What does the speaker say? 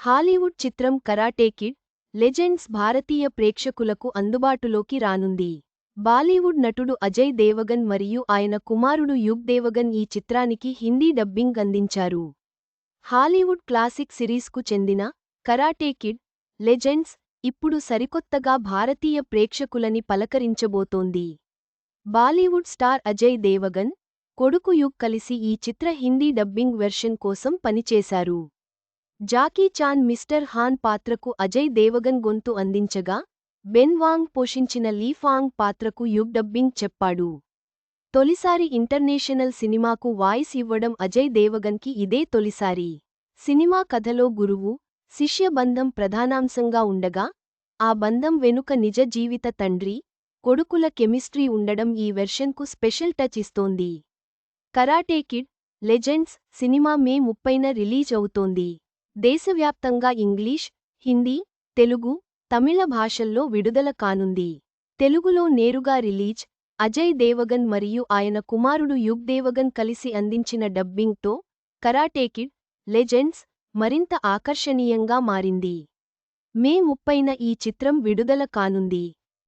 Hollywood చిత్రం karate kid legends భారతీయ ప్రేక్షకులకు అందుబాటులోకి రానుంది. బాలీవుడ్ నటుడు అజయ్ దేవగన్ మరియు ఆయన కుమారుడు యుగ్ దేవగన్ ఈ చిత్రానికి హిందీ డబ్బింగ్ అందించారు. హాలీవుడ్ క్లాసిక్ సిరీస్కు చెందిన కరాటే కిడ్ లెజెండ్స్ ఇప్పుడు సరికొత్తగా భారతీయ ప్రేక్షకులని పలకరించబోతోంది. బాలీవుడ్ స్టార్ అజయ్ దేవగన్ కొడుకు యుగ్ కలిసి ఈ చిత్ర హిందీ డబ్బింగ్ వెర్షన్ కోసం పనిచేశారు. జాకీ చాన్ మిస్టర్ హాన్ పాత్రకు అజయ్ దేవగన్ గొంతు అందించగా బెన్ వాంగ్ పోషించిన లీఫాంగ్ పాత్రకు యుగ్ డబ్బింగ్ చెప్పాడు. తొలిసారి ఇంటర్నేషనల్ సినిమాకు వాయిస్ ఇవ్వడం అజయ్ దేవగన్కి ఇదే తొలిసారి. సినిమా కథలో గురువు శిష్య బంధం ప్రధానాంశంగా ఉండగా ఆ బంధం వెనుక నిజ జీవిత తండ్రి కొడుకుల కెమిస్ట్రీ ఉండడం ఈ వెర్షన్కు స్పెషల్ టచ్ ఇస్తోంది. Karate kid legends cinema May ముప్పైన రిలీజ్ అవుతోంది. దేశవ్యాప్తంగా ఇంగ్లీష్ హిందీ తెలుగు తమిళ భాషల్లో విడుదల కానుంది. తెలుగులో నేరుగా రిలీజ్ అజయ్ దేవగన్ మరియు ఆయన కుమారుడు యుగ్ దేవగన్ కలిసి అందించిన డబ్బింగ్తో కరాటేకిడ్ లెజెండ్స్ మరింత ఆకర్షణీయంగా మారింది. మే ముప్పైన ఈ చిత్రం విడుదల కానుంది.